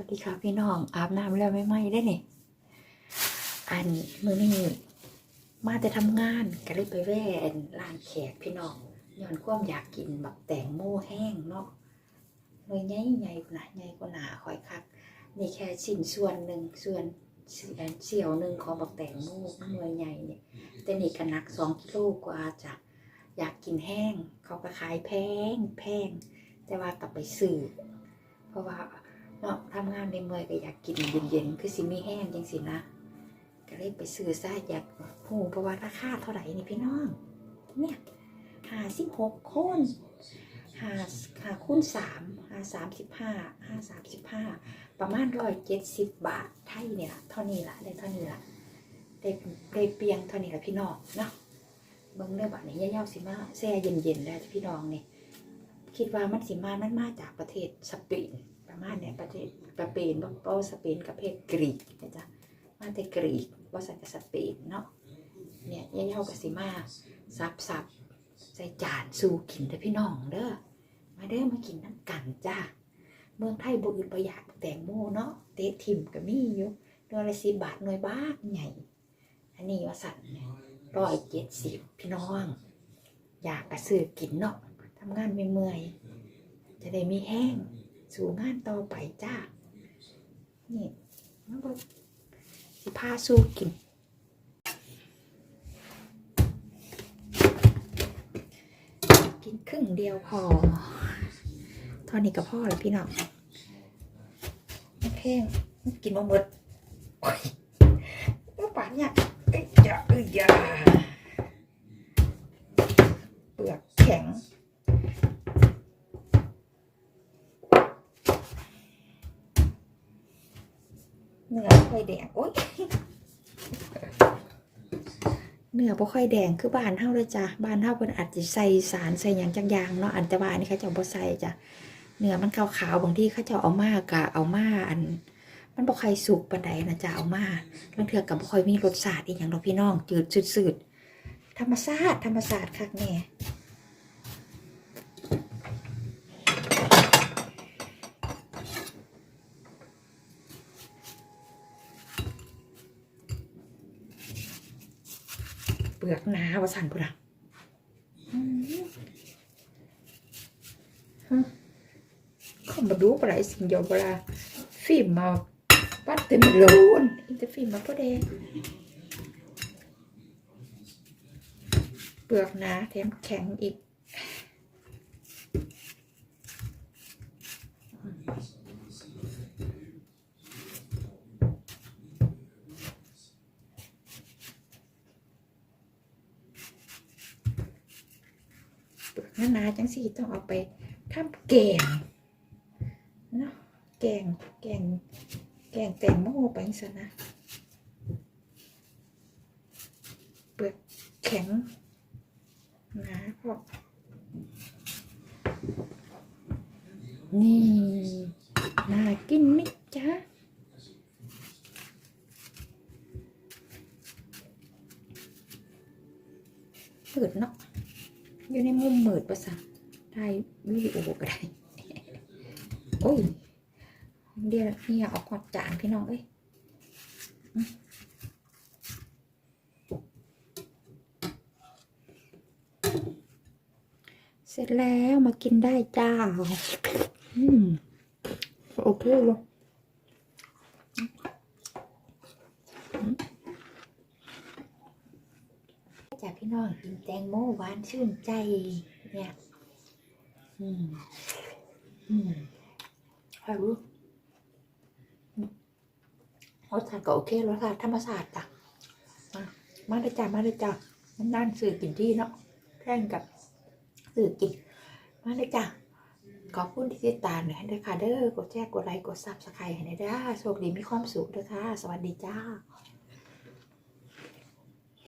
วัสดีค่ะพี่น้องอาบน้ำแล้วไม่ไหมได้เนี่ยอันมือนี้มาแต่ทำงานก็เลยไปแว่นร้านแขกพี่น้องย้อนความอยากกินแบบแตงโมแห้งเนาะหน่วยใหญ่ใหญ่กว่าหนาใหญ่กว่าหนาคอยคักนี่แค่ชิ้นส่วนหนึ่งส่วนเสี่ยวหนึ่งของบักแตงโมหน่วยใหญ่เนี่ยแต่นี่ก็นักสองกิโลกว่าจ้ะอยากกินแห้ง เขาก็ขายแพงแพงแต่ว่ากลับไปซื้อเพราะว่า เนาะทำงานในเมื่อยก็อยากกินเย็นๆ คือสิมีแห้งจังสินะ ก็เลยไปซื้อซะอยากหูเพราะว่าราคาเท่าไหร่นี่พี่น้อง เนี่ยหาสิบหกคนหาหาคูณสามหาสามสิบห้าห้าสามสิบห้าประมาณร้อยเจ็ดสิบบาทไทยเนี่ยเท่านี้ละได้เท่านี้ละได้ได้เปียงเท่านี้ละพี่น้องเนาะเบิ่งเรื่องบัตรนี้ย่าๆสิมาแซ่เย็นๆแล้วพี่น้องเนี่ยคิดว่ามันสิมามันมาจากประเทศสเปน ประมาณเนี่ยประเทศสเปนบ่บ่สเปนกับประเทศกรีกนะจ๊ะมาแต่กรีกว่าสันกับสเปนเนาะเนี่ยย่าเย่ากับสิมาซับซับใส่จานสู่กินเด้อพี่น้องเด้อมาเด้อมากินน้ำกันจ้าเมืองไทยบ่อื่นประหยัดแตงโมเนาะเตะทิมก็มีอยู่หน่วยละสิบบาทหน่วยบาทใหญ่อันนี้ว่าสั่นร้อยเจ็ดสิบพี่น้อง อยากกระซื้อกินเนาะทำงานไม่เมื่อยๆจะได้มีแห้ง สู่งานต่อไปจ้า นี่มันก็สิพาสู้กิน กินครึ่งเดียวพอเท่านี้ก็พ่อแล้วพี่น้องแพงกินมาหมดโอ้ยป่านเนี่ยเอ้ยอย่าเอ้ยอย่า เนื้อบ่ค่อยแดงโอ๊ยเนื้อบ่ค่อยแดงคือบ้านเฮาเลยจ้ะบ้านเฮาเพิ่นอาจจะใส่สารใส่หยังจักอย่างเนาะอันแต่ว่าอันนี้เขาเจ้าบ่ใส่จ้ะเนื้อมันขาวๆบางทีเขาเจ้าเอามากะเอามาอัน มันบ่ค่อยสุกปานใดนะจ้ะเอามาบางเทื่อก็บ่ค่อยมีรสชาติอีหยังดอกพี่น้องจืดชืดๆธรรมชาติธรรมชาติคักแน่ ลือกหนาว่าสั่นพุ่นล่ะอืมฮะเขามาดูปะไรสิ่งเดียวเวลาฟิล์มมาปัดเต็มโลนอินเตอร์ฟิล์มมาพอแดงเปลือกหนาแถมแข็งอีก เปลือกหนาๆจังสิต้องเอาไปทำแกงเนาะแกงแกงแกงแตงโมไปซะนะเปลือกแข็งหนาพอนี่น่ากินไหมจ๊ะเปิดเนาะ อยู่ในมุมมืดประสาได้วิดีโอก็ได้ โอ้ย เดี๋ยวนี่เอากอดจานพี่น้องเอ้ยเสร็จแล้วมากินได้จ้าอืมโอเคเลยจาก พี่น้องกินแตงโมหวานชื่นใจ เนี่ย อืม อืมใครรู้รสชาติก็โอเครสชาติธรรมชาติจ้ะมามาเลยจ้ะมาเลยจ้ะมันนั่นสื่อกินที่เนาะแข่งกับสื่อกินมาเลยจ้ะขอบคุณที่ติดตามหน่อยด้วยค่ะเด้อกดแชร์กดไลค์กดซับสไครต์ให้หน่อยเด้โชคดีมีความสุขด้วยค่ะ สวัสดีจ้า